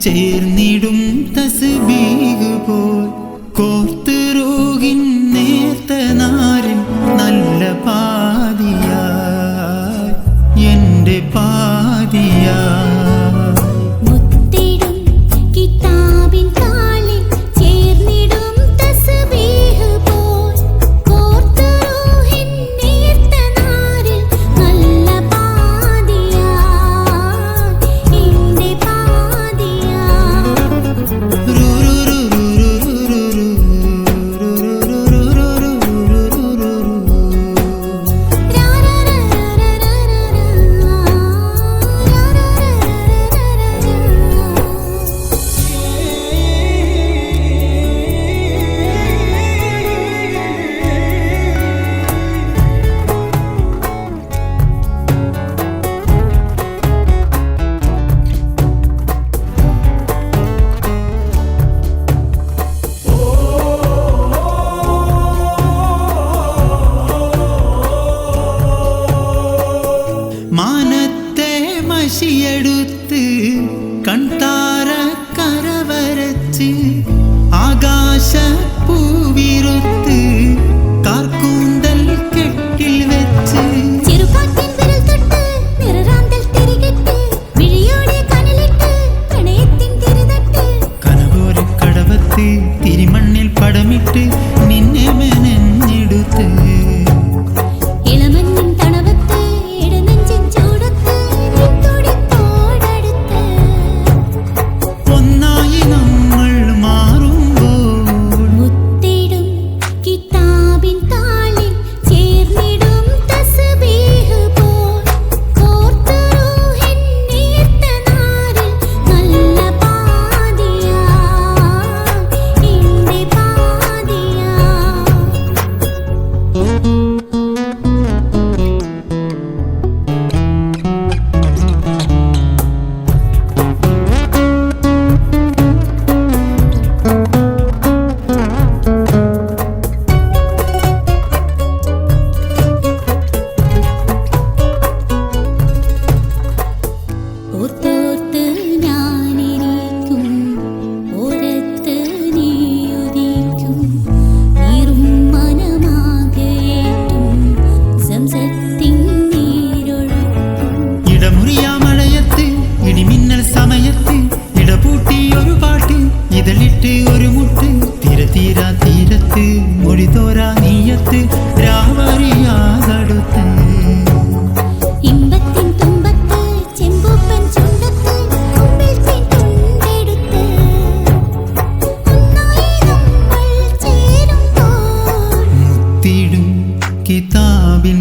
ചേർന്നിടും തസ്ബീഹ് പോൽ. കോർത്ത് റോഗിൻ നേർത്ത നാരിൽ നല്ല പാതിയായി എന്റെ പാതിയായി வைத்து கண்டார கரவரச்சு ஆகாச பூ കിതാബിൻ